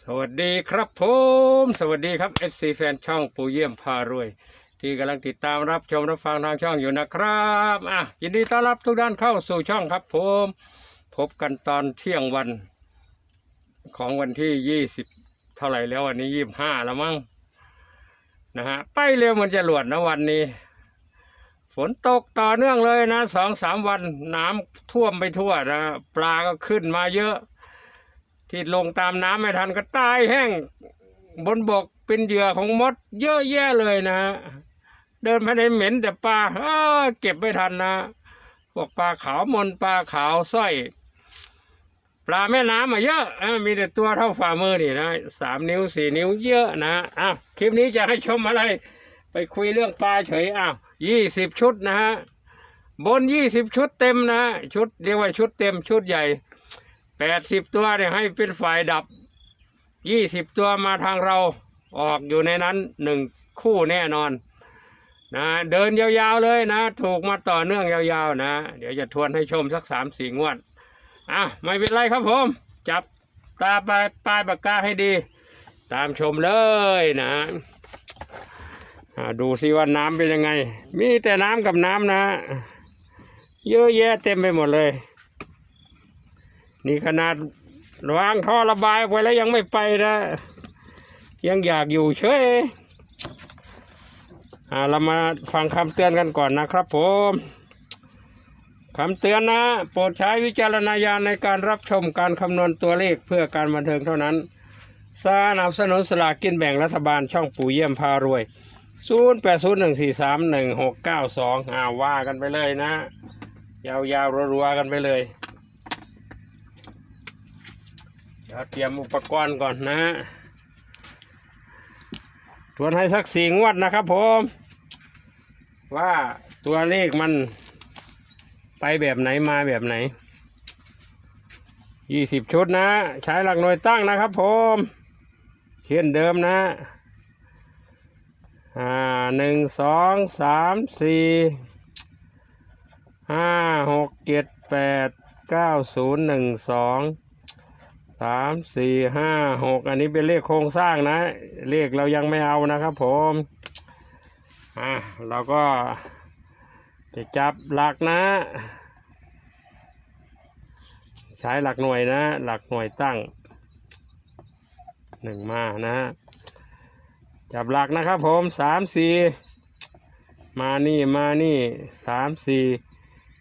สวัสดีครับผม สวัสดีครับ SC แฟนช่องปูเยี่ยมพารวย ที่กำลังติดตามรับชมรับฟังทางช่องอยู่นะครับอะยินดีต้อนรับทุกท่านเข้าสู่ช่องครับผม พบกันตอนเที่ยงวัน ของวันที่ยี่สิบเท่าไหร่แล้ววันนี้ยี่บห้าแล้วมั้งนะฮะไปเร็วมันจะหลวดนะวันนี้ ฝนตกต่อเนื่องเลยนะสองสามวันน้ำท่วมไปทั่วนะปลาก็ขึ้นมาเยอะ ที่ลงตามน้ำไม่ทันก็ตายแห้ง บนบกเป็นเหยื่อของมด เยอะแยะเลยนะ เดินไปในเหม็นแต่ปลาเออเก็บไม่ทันนะพวกปลาขาวมนปลาขาวสร้อย ปลาแม่น้ำมาเยอะอมีแต่ตัวเท่าฝ่ามือนี่นะสามนิ้วสี่นิ้วเยอะนะอ้าวคลิปนี้จะให้ชมอะไร ไปคุยเรื่องปลาเฉยอ้าวยี่สิบชุดนะฮะบนยี่สิบชุดเต็มนะ ชุดเรียกว่าชุดเต็มชุดใหญ่ แปดสิบตัวเนี่ยให้เป็นฝ่ายดับยี่สิบตัวมาทางเราออกอยู่ในนั้นหนึ่งคู่แน่นอนนะเดินยาวๆเลยนะ ถูกมาต่อเนื่องยาวๆนะ เดี๋ยวจะทวนให้ชมสักสามสี่งวดอะไม่เป็นไรครับผม จับตาปลายปลายปากกาให้ดี ตามชมเลยนะอะดูสิว่าน้ำเป็นยังไง มีแต่น้ำกับน้ำนะ เยอะแยะเต็มไปหมดเลย นี่ขนาดวางท่อระบายไว้แล้วยังไม่ไปนะ ยังอยากอยู่เฉยอ่าเรามาฟังคำเตือนกันก่อนนะครับผมคำเตือนนะ โปรดใช้วิจารณญาณในการรับชมการคำนวณตัวเลขเพื่อการบันเทิงเท่านั้น สนับสนุนสลากกินแบ่งรัฐบาลช่องปู่เยี่ยมพารวย 0 8 0 1 4 3 1 6 9 2อ่าว่ากันไปเลยนะ ยาวๆรัวๆกันไปเลย เดี๋ยวเตรียมอุปกรณ์ก่อนนะทวนให้สักสี่งวดนะครับผม ว่าตัวเลขมันไปแบบไหนมาแบบไหนยี่สิบชุดนะ ใช้หลักหน่วยตั้งนะครับผมเช่นเดิมนะอ่าหนึ่งสองสามสี่ห้าหกเจ็ดแปดเก้าศูนย์หนึ่งสอง สามสี่ห้าหกอันนี้เป็นเลขโครงสร้างนะ เลขเรายังไม่เอานะครับผมอะเราก็จะจับหลักนะ ใช้หลักหน่วยนะ หลักหน่วยตั้งหนึ่งมานะ จับหลักนะครับผมสามสี่มานี่มานี่สามสี่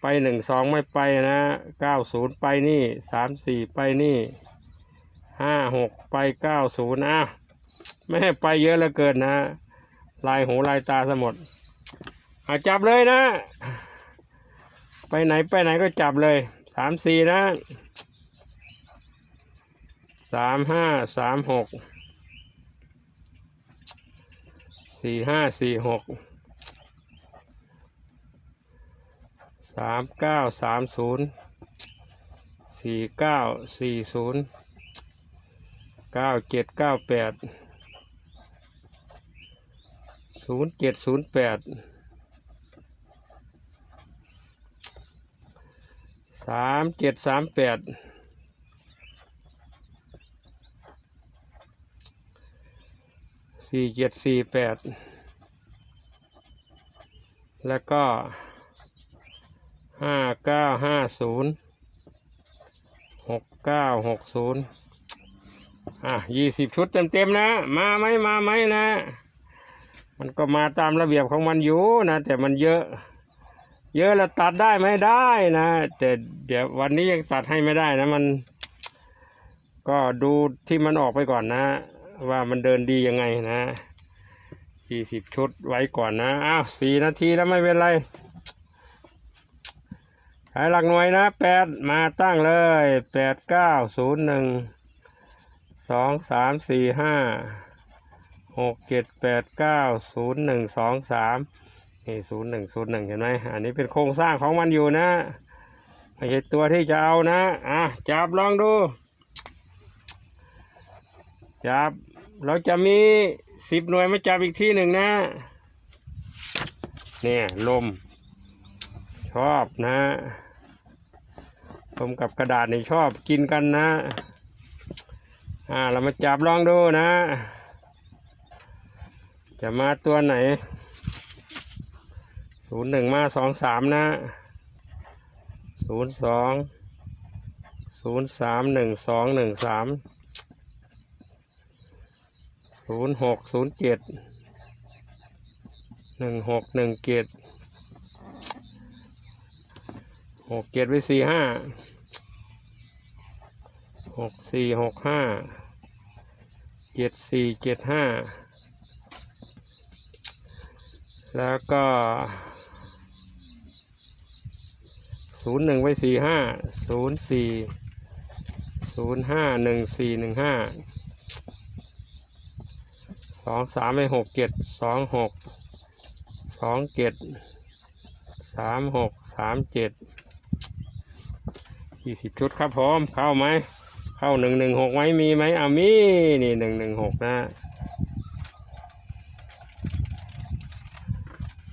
ไปหนึ่งสองไม่ไปนะเก้าศูนย์ไปนี่สามสี่ไปนี่ ห้าหกไปเก้าศูนย์อะไม่ให้ไปเยอะเหลือเกินนะ ลายหูลายตาสมดอาจับเลยนะ ไปไหนไปไหนก็จับเลยสามสี่นะสามห้าสามหกสี่ห้าสี่หกสามเก้าสามศูนย์สี่เก้าสี่ศูนย์ เก้าเจ็ดเก้าแปดศูนย์เจ็ดศูนย์แปดสามเจ็ดสามแปดสี่เจ็ดสี่แปดแล้วก็ห้าเก้าห้าศูนย์หกเก้าหกศูนย์ อะยี่สิบชุดเต็มๆนะ มาไหมมาไหมนะ มันก็มาตามระเบียบของมันอยู่นะ แต่มันเยอะ เยอะแล้วตัดได้ไหมได้นะ แต่เดี๋ยววันนี้ยังตัดให้ไม่ได้นะ มัน ก็ดูที่มันออกไปก่อนนะ ว่ามันเดินดียังไงนะยี่สิบชุดไว้ก่อนนะ อ้าวสี่นาทีแล้วไม่เป็นไรใช้หลักหน่วยนะแปดมาตั้งเลยแปดเก้าศูนย์หนึ่ง สองสามสี่ห้าหกเจ็ดแปดเก้าศูนย์หนึ่งสองสามนี่ศูนย์หนึ่งศูนย์หนึ่งเห็นไหมอันนี้เป็นโครงสร้างของมันอยู่นะไม่ใช่ตัวที่จะเอานะอะจับลองดู จับ เราจะมีสิบหน่วยมาจับอีกที่หนึ่งนะเนี่ยลม ชอบนะลมกับกระดาษนี่ชอบกินกันนะ อ่าเรามาจับลองดูนะ จะมาตัวไหนศูนย์หนึ่งมาสองสามนะศูนย์สองศูนย์สามหนึ่งสองหนึ่งสามศูนย์หกศูนย์เจ็ดหนึ่งหกหนึ่งเจ็ดหกเจ็ดไว้สี่ห้า หกสี่หกห้าเจ็ดสี่เจ็ดห้าแล้วก็ศูนย์หนึ่งไว้สี่ห้าศูนย์สี่ศูนย์ห้าหนึ่งสี่หนึ่งห้าสองสามไว้หกเจ็ดสองหกสองเจ็ดสามหกสามเจ็ดยี่สิบชุดครับผม เข้าไหม เข้าหนึ่งหนึ่งหกไหมมีไหมอามีนี่หนึ่งหนึ่งหกนะ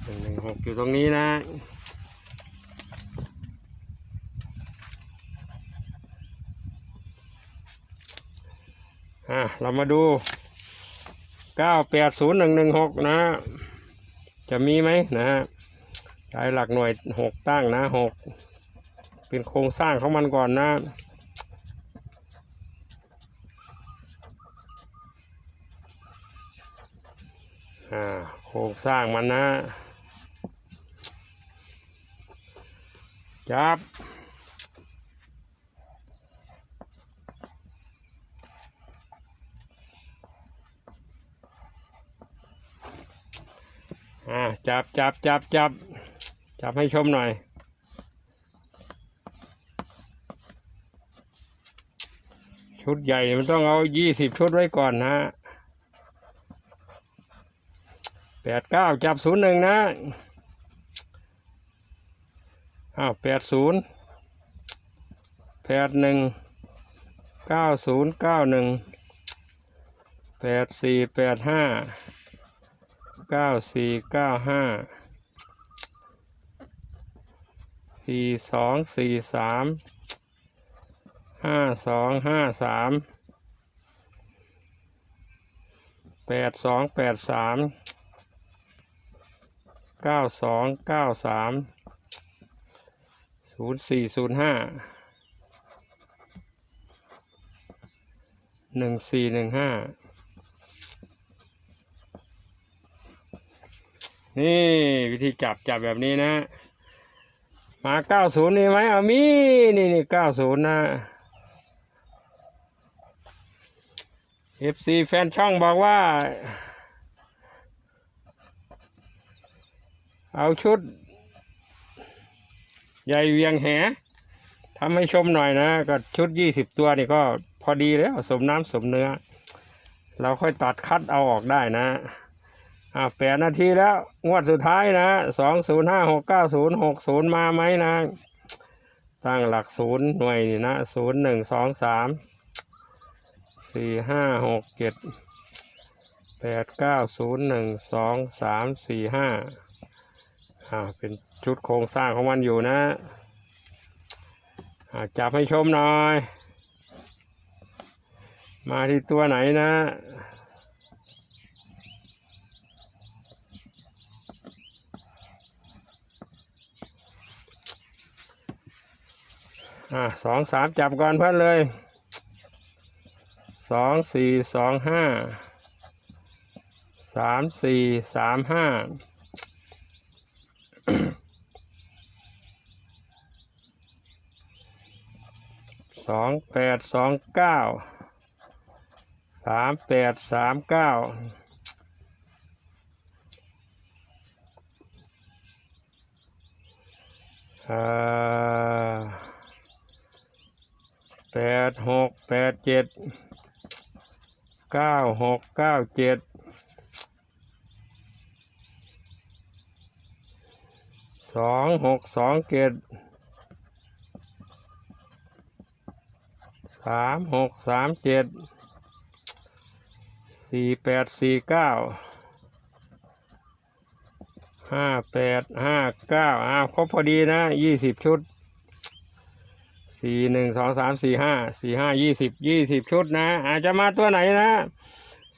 หนึ่งหนึ่งหกอยู่ตรงนี้นะอะเรามาดูเก้าแปดศูนย์หนึ่งหนึ่งหกนะ จะมีไหมนะฮะใช้หลักหน่วยหกตั้งนะหกเป็นโครงสร้างของมันก่อนนะ อ่าโครงสร้างมันนะจับอ่าจับจับจับจับจับให้ชมหน่อย ชุดใหญ่มันต้องเอายี่สิบชุดไว้ก่อนนะ แปดเก้าจับศูนย์หนึ่งนะอ้าวแปดศูนย์แปดหนึ่งเก้าศูนย์เก้าหนึ่งแปดสี่แปดห้าเก้าสี่เก้าห้าสี่สองสี่สามห้าสองห้าสามแปดสองแปดสาม เก้าสองเก้าสามศูนย์สี่ศูนย์ห้าหนึ่งสี่หนึ่งห้านี่วิธีจับจับแบบนี้นะ มาเก้าศูนย์นี่ไหมเอามีนี่นี่เก้าศูนย์นะ FC แฟนช่องบอกว่า เอาชุด ใหญ่เวียงแหทำให้ชมหน่อยนะ ก็ชุดยี่สิบตัวนี่ก็พอดีแล้วสมน้ำสมเนื้อ เราค่อยตัดคัดเอาออกได้นะอ่าแปดนาทีแล้ว งวดสุดท้ายนะสองศูนย์ห้าหกเก้าศูนย์หกศูนย์มาไหมนะ ตั้งหลักศูนย์หน่วยนี่นะศูนย์หนึ่งสองสามสี่ห้าหกเจ็ดแปดเก้าศูนย์หนึ่งสองสามสี่ห้า อ่าเป็นชุดโครงสร้างของมันอยู่นะอ่าจับให้ชมหน่อย มาที่ตัวไหนนะอ่าสองสามจับก่อนเพื่อนเลยสองสี่สองห้าสามสี่สามห้า องแปดสองเก้าสามแปดสามเก้าอ่าแปดหกแปดเจ็ดเก้าหกเก้าเจ็ดสองหกสองเจ็ด สามหกสามเจ็ดสี่แปดสี่เก้าห้าแปดห้าเก้าอ้าวครบพอดีนะยี่สิบชุดสี่หนึ่งสองสามสี่ห้าสี่ห้ายี่สิบยี่สิบชุดนะ อาจจะมาตัวไหนนะ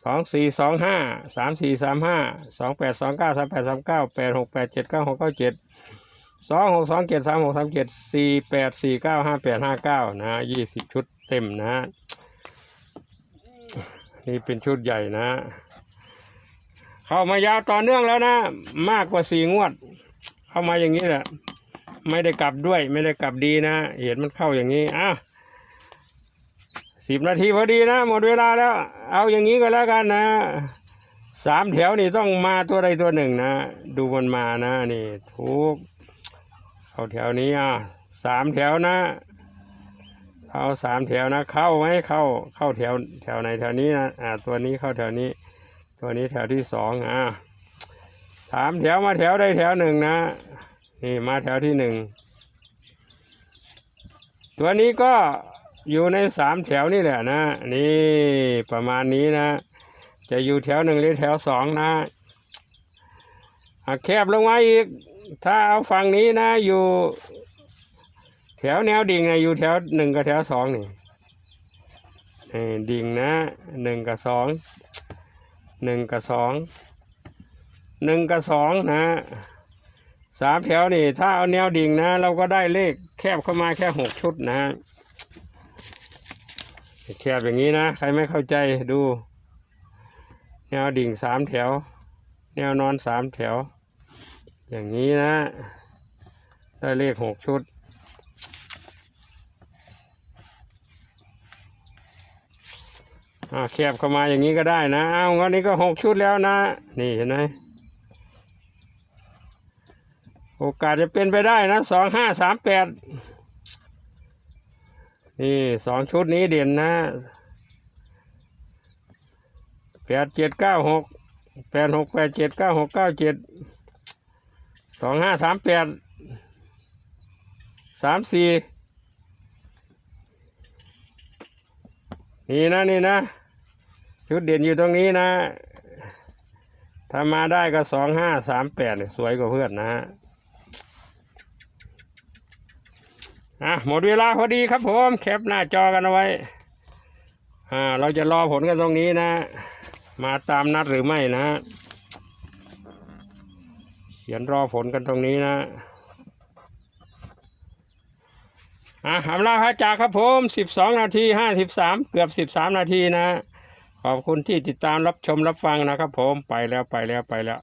สองสี่สองห้าสามสี่สามห้าสองแปดสองเก้าสามแปดสามเก้าแปดหกแปดเจ็ดเก้าหกเก้าเจ็ดสองหกสองเจ็ดสามหกสามเจ็ดสี่แปดสี่เก้าห้าแปดห้าเก้านะยี่สิบชุด เต็มนะ นี่เป็นชุดใหญ่นะ เข้ามายาวต่อเนื่องแล้วนะ มากกว่าสี่งวด เข้ามาอย่างนี้แหละไม่ได้กลับด้วย ไม่ได้กลับดีนะ เห็นมันเข้าอย่างนี้อะสิบนาทีพอดีนะ หมดเวลาแล้ว เอาอย่างนี้ก็แล้วกันนะสามแถวนี่ต้องมาตัวใดตัวหนึ่งนะ ดูมันมานะนี่ทุกเข้าแถวนี้อะสามแถวนะ เข้าสามแถวนะ เข้าไหมเข้าเข้าแถวแถวไหนแถวนี้นะอ่าตัวนี้เข้าแถวนี้ ตัวนี้แถวที่สองอะสามแถวมาแถวใดแถวหนึ่งนะ นี่มาแถวที่หนึ่งตัวนี้ก็อยู่ในสามแถวนี่แหละนะ นี่ประมาณนี้นะ จะอยู่แถวหนึ่งหรือแถวสองนะอะแคบลงมาอีก ถ้าเอาฝั่งนี้นะ อยู่ แถวแนวดิ่งนะอยู่แถวหนึ่งกับแถวสองนี่นี่ดิ่งนะหนึ่งกับสองหนึ่งกับสองหนึ่งกับสองนะสามแถวนี่ถ้าเอาแนวดิ่งนะ เราก็ได้เลขแคบเข้ามาแค่หกชุดนะแคบอย่างนี้นะ ใครไม่เข้าใจดู แนวดิ่งสามแถว แนวนอนสามแถว อย่างนี้นะ ได้เลขหกชุด อ่าแคบเข้ามาอย่างนี้ก็ได้นะเอางั้นนี้ก็หกชุดแล้วนะ นี่เห็นไหมโอกาสจะเป็นไปได้นะสองห้าสามแปดนี่สองชุดนี้เด่นนะแปดเจ็ดเก้าหกแปดหกแปดเจ็ดเก้าหกเก้าเจ็ดสองห้าสามแปดสามสี่นี่นะนี่นะ ชุดเด่นอยู่ตรงนี้นะถ้ามาได้ก็สองห้าสามแปดสวยกว่าเพื่อนนะฮะอะหมดเวลาพอดีครับผมแคปหน้าจอกันเอาไว้อ่าเราจะรอผลกันตรงนี้นะ มาตามนัดหรือไม่นะเขียนรอผลกันตรงนี้นะอะอำลาพระจากครับผมสิบสองนาทีห้าสิบสามเกือบสิบสามนาทีนะ ขอบคุณที่ติดตามรับชมรับฟังนะครับผมไปแล้วไปแล้วไปแล้ว